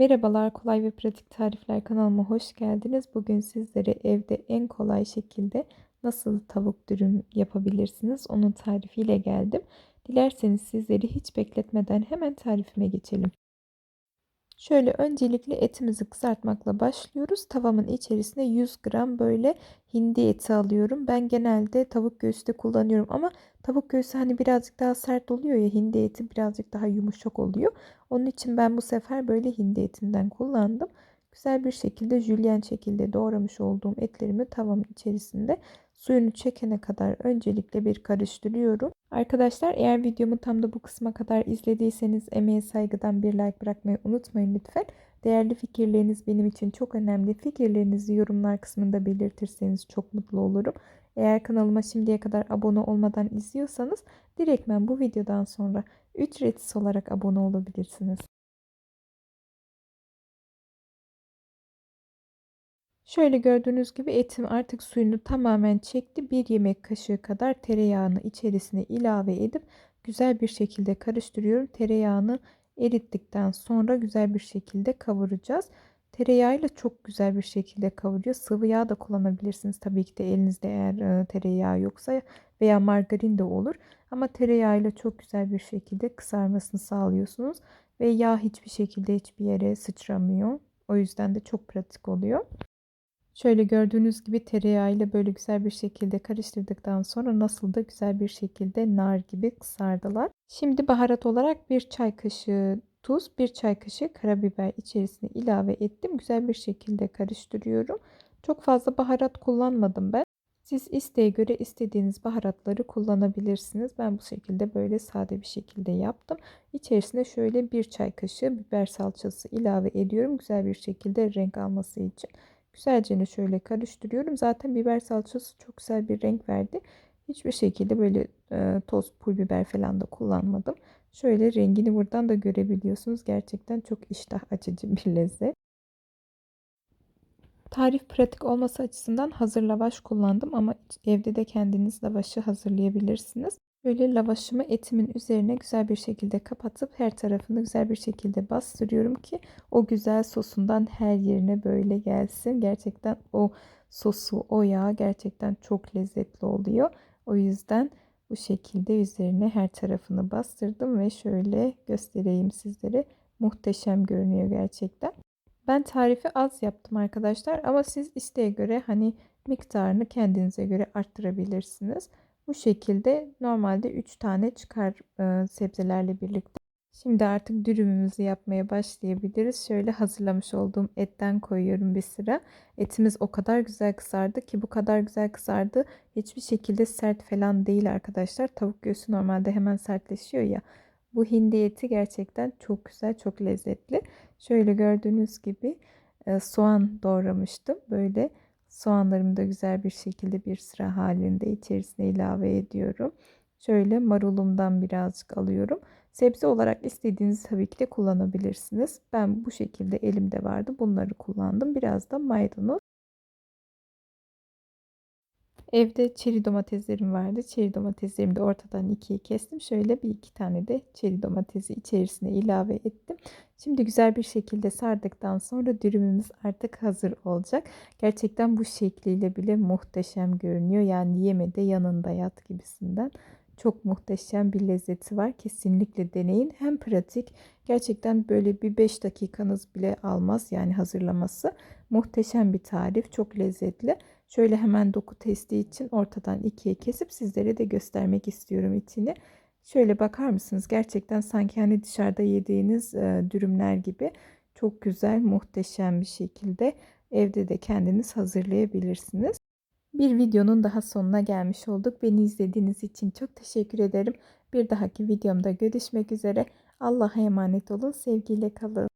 Merhabalar, kolay ve pratik tarifler kanalıma hoş geldiniz. Bugün sizlere evde en kolay şekilde nasıl tavuk dürüm yapabilirsiniz onun tarifiyle geldim. Dilerseniz sizleri hiç bekletmeden hemen tarifime geçelim. Şöyle öncelikle etimizi kızartmakla başlıyoruz. Tavamın içerisine 100 gram böyle hindi eti alıyorum. Ben genelde tavuk göğsü de kullanıyorum ama tavuk göğsü hani birazcık daha sert oluyor ya hindi eti birazcık daha yumuşak oluyor. Onun için ben bu sefer böyle hindi etinden kullandım. Güzel bir şekilde jülyen şekilde doğramış olduğum etlerimi tavamın içerisinde suyunu çekene kadar öncelikle bir karıştırıyorum. Arkadaşlar eğer videomu tam da bu kısma kadar izlediyseniz emeğe saygıdan bir like bırakmayı unutmayın lütfen. Değerli fikirleriniz benim için çok önemli. Fikirlerinizi yorumlar kısmında belirtirseniz çok mutlu olurum. Eğer kanalıma şimdiye kadar abone olmadan izliyorsanız direktmen bu videodan sonra ücretsiz olarak abone olabilirsiniz. Şöyle gördüğünüz gibi etim artık suyunu tamamen çekti. Bir yemek kaşığı kadar tereyağını içerisine ilave edip güzel bir şekilde karıştırıyorum. Tereyağını erittikten sonra güzel bir şekilde kavuracağız. Tereyağıyla çok güzel bir şekilde kavuruyor. Sıvı yağ da kullanabilirsiniz. Tabii ki de elinizde eğer e, tereyağı yoksa veya margarin de olur. Ama tereyağıyla çok güzel bir şekilde kızarmasını sağlıyorsunuz. Ve yağ hiçbir şekilde hiçbir yere sıçramıyor. O yüzden de çok pratik oluyor. Şöyle gördüğünüz gibi tereyağı ile böyle güzel bir şekilde karıştırdıktan sonra nasıl da güzel bir şekilde nar gibi kızardılar. Şimdi baharat olarak bir çay kaşığı tuz, bir çay kaşığı karabiber içerisine ilave ettim. Güzel bir şekilde karıştırıyorum. Çok fazla baharat kullanmadım ben. Siz isteğe göre istediğiniz baharatları kullanabilirsiniz. Ben bu şekilde böyle sade bir şekilde yaptım. İçerisine şöyle bir çay kaşığı biber salçası ilave ediyorum. Güzel bir şekilde renk alması için. Güzelce şöyle karıştırıyorum. Zaten biber salçası çok güzel bir renk verdi. Hiçbir şekilde böyle e, toz pul biber falan da kullanmadım. Şöyle rengini buradan da görebiliyorsunuz. Gerçekten çok iştah açıcı bir lezzet. Tarif pratik olması açısından hazır lavaş kullandım ama evde de kendiniz lavaşı hazırlayabilirsiniz. Böyle lavaşımı etimin üzerine güzel bir şekilde kapatıp her tarafını güzel bir şekilde bastırıyorum ki o güzel sosundan her yerine böyle gelsin. Gerçekten o sosu, o yağ gerçekten çok lezzetli oluyor. O yüzden bu şekilde üzerine her tarafını bastırdım ve şöyle göstereyim sizlere. Muhteşem görünüyor gerçekten. Ben tarifi az yaptım arkadaşlar ama siz isteğe göre hani miktarını kendinize göre arttırabilirsiniz. Bu şekilde normalde 3 tane çıkar e, sebzelerle birlikte. Şimdi artık dürümümüzü yapmaya başlayabiliriz. Şöyle hazırlamış olduğum etten koyuyorum bir sıra. Etimiz o kadar güzel kızardı ki bu kadar güzel kızardı. Hiçbir şekilde sert falan değil arkadaşlar. Tavuk göğsü normalde hemen sertleşiyor ya. Bu hindi eti gerçekten çok güzel, çok lezzetli. Şöyle gördüğünüz gibi e, soğan doğramıştım. Böyle soğanlarımı da güzel bir şekilde bir sıra halinde içerisine ilave ediyorum. Şöyle marulumdan birazcık alıyorum. Sebze olarak istediğiniz tabii ki de kullanabilirsiniz. Ben bu şekilde elimde vardı. Bunları kullandım. Biraz da maydanoz. Evde çeri domateslerim vardı. Çeri domateslerimi de ortadan ikiye kestim. Şöyle bir iki tane de çeri domatesi içerisine ilave ettim. Şimdi güzel bir şekilde sardıktan sonra dürümümüz artık hazır olacak. Gerçekten bu şekliyle bile muhteşem görünüyor. Yani yemede yanında yat gibisinden. Çok muhteşem bir lezzeti var. Kesinlikle deneyin. Hem pratik gerçekten böyle bir 5 dakikanız bile almaz yani hazırlaması. Muhteşem bir tarif. Çok lezzetli. Şöyle hemen doku testi için ortadan ikiye kesip sizlere de göstermek istiyorum içini. Şöyle bakar mısınız? Gerçekten sanki hani dışarıda yediğiniz e, dürümler gibi çok güzel, muhteşem bir şekilde evde de kendiniz hazırlayabilirsiniz. Bir videonun daha sonuna gelmiş olduk. Beni izlediğiniz için çok teşekkür ederim. Bir dahaki videomda görüşmek üzere. Allah'a emanet olun. Sevgiyle kalın.